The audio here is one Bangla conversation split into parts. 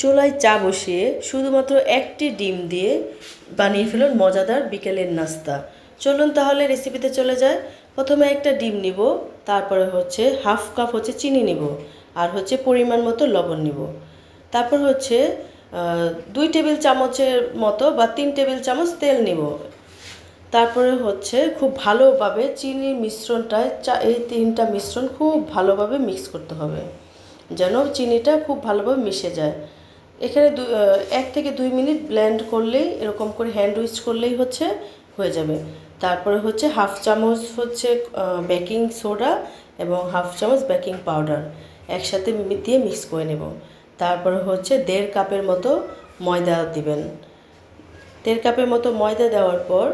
চুলায় চা বসিয়ে শুধুমাত্র একটি ডিম দিয়ে বানিয়ে ফেলুন মজাদার বিকেলের নাস্তা। চলুন তাহলে রেসিপিতে চলে যায় প্রথমে একটা ডিম নিব, তারপরে হচ্ছে হাফ কাপ হচ্ছে চিনি নিব, আর হচ্ছে পরিমাণ মতো লবণ নিব। তারপর হচ্ছে দুই টেবিল চামচের মতো বা তিন টেবিল চামচ তেল নিব। তারপরে হচ্ছে খুব ভালোভাবে চিনির মিশ্রণটায় চা, এই তিনটা মিশ্রণ খুব ভালোভাবে মিক্স করতে হবে, যেন চিনিটা খুব ভালোভাবে মিশে যায়। এখানে দু- এক থেকে দুই মিনিট ব্লেন্ড করলেই, এরকম করে হ্যান্ড উইচ করলেই হচ্ছে, হয়ে যাবে। তারপরে হচ্ছে হাফ চামচ হচ্ছে বেকিং সোডা এবং হাফ চামচ বেকিং পাউডার একসাথে দিয়ে মিক্স করে নেব। তারপরে হচ্ছে দেড় কাপের মতো ময়দা দিবেন। দেড় কাপের মতো ময়দা দেওয়ার পর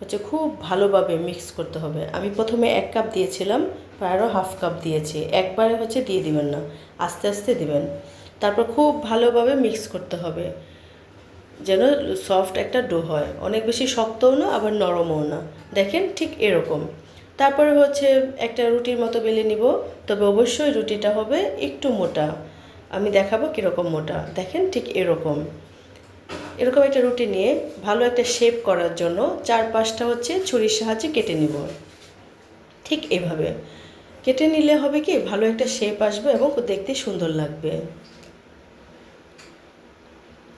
হচ্ছে খুব ভালোভাবে মিক্স করতে হবে। আমি প্রথমে এক কাপ দিয়েছিলাম আরও হাফ কাপ দিয়েছি। একবারে হচ্ছে দিয়ে দিবেন না, আস্তে আস্তে দিবেন। তারপর খুব ভালোভাবে মিক্স করতে হবে। যেন সফট একটা ডো হয়। অনেক বেশি শক্তও না, আবার নরমও না। দেখেন ঠিক এরকম। তারপরে হচ্ছে একটা রুটির মতো বেলে নিব। তবে অবশ্যই রুটিটা হবে একটু মোটা। আমি দেখাবো কীরকম মোটা। দেখেন ঠিক এরকম। এরকম একটা রুটি নিয়ে ভালো একটা শেপ করার জন্য চার পাঁচটা হচ্ছে ছুরির সাহায্যে কেটে নিব। ঠিক এভাবে। কেটে নিলে হবে কি ভালো একটা শেপ আসবে এবং দেখতে সুন্দর লাগবে।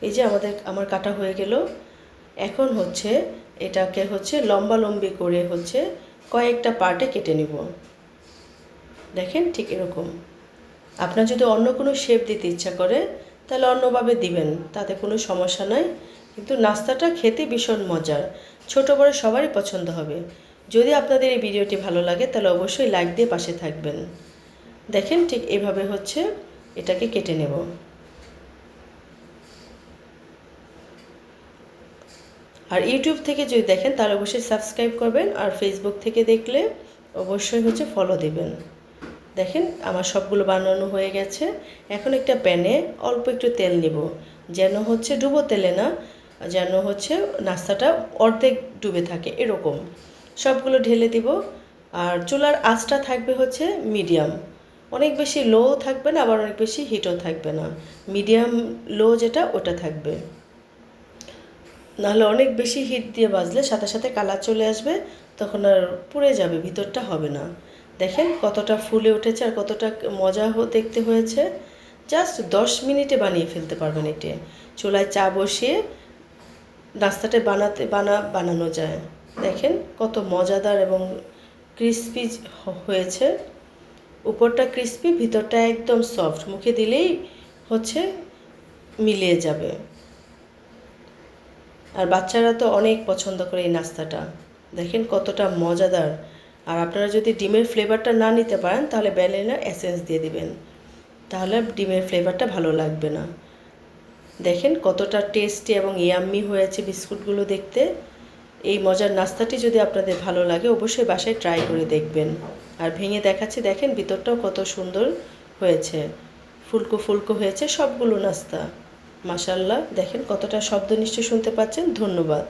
এই যে আমাদের, আমার কাটা হয়ে গেল। এখন হচ্ছে এটাকে হচ্ছে লম্বা লম্বি করে হচ্ছে কয়েকটা পার্টে কেটে নিব। দেখেন ঠিক এরকম। আপনার যদি অন্য কোনো শেপ দিতে ইচ্ছা করে, তাহলে অন্যভাবে দিবেন, তাতে কোনো সমস্যা নাই। কিন্তু নাস্তাটা খেতে ভীষণ মজার। ছোট বড় সবারই পছন্দ হবে। যদি আপনাদের এই ভিডিওটি ভালো লাগে, তাহলে অবশ্যই লাইক দিয়ে পাশে থাকবেন। দেখেন ঠিক এভাবে হচ্ছে এটাকে কেটে নেব। আর ইউটিউব থেকে যদি দেখেন, তাহলে অবশ্যই সাবস্ক্রাইব করবেন আর ফেসবুক থেকে দেখলে অবশ্যই হচ্ছে ফলো দেবেন। দেখেন, আমার সবগুলো বানানো হয়ে গেছে। এখন একটা প্যানে অল্প একটু তেল নিব, যেন হচ্ছে ডুবো তেলে না, যেন হচ্ছে নাস্তাটা অর্ধেক ডুবে থাকে, এরকম। সবগুলো ঢেলে দিব, আর চুলার আঁচটা থাকবে হচ্ছে মিডিয়াম অনেক বেশি লো থাকবে না, আবার অনেক বেশি হিটও থাকবে না। মিডিয়াম লো যেটা, ওটা থাকবে। নাহলে অনেক বেশি হিট দিয়ে বাজলে সাথে সাথে কালার চলে আসবে, তখন আর পুড়ে যাবে, ভিতরটা হবে না। দেখেন কতটা ফুলে উঠেছে আর কতটা মজা দেখতে হয়েছে। জাস্ট দশ মিনিটে বানিয়ে ফেলতে পারবেন এটি। চুলায় চা বসিয়ে নাস্তাটা বানাতে, বানা, বানানো যায়। দেখেন কত মজাদার এবং ক্রিস্পি হয়েছে। উপরটা ক্রিস্পি, ভিতরটা একদম সফট। মুখে দিলেই হচ্ছে মিলিয়ে যাবে। আর বাচ্চারা তো অনেক পছন্দ করে এই নাস্তাটা। দেখেন কতটা মজাদার। আর আপনারা যদি ডিমের ফ্লেভারটা না নিতে পারেন, তাহলে ব্যালেনা এসেন্স দিয়ে দিবেন। তাহলে ডিমের ফ্লেভারটা ভালো লাগবে না। দেখেন কতটা টেস্টি এবং ইয়াম্মি হয়েছে বিস্কুটগুলো দেখতে। এই মজার নাস্তাটি যদি আপনাদের ভালো লাগে, অবশ্যই বাসায় ট্রাই করে দেখবেন। আর ভেঙে দেখাচ্ছি, দেখেন ভিতরটাও কত সুন্দর হয়েছে। ফুলকো ফুলকো হয়েছে সবগুলো নাস্তা। মাসাল্লাহ দেখেন কতটা শব্দ নিশ্চয় শুনতে পাচ্ছেন। ধন্যবাদ।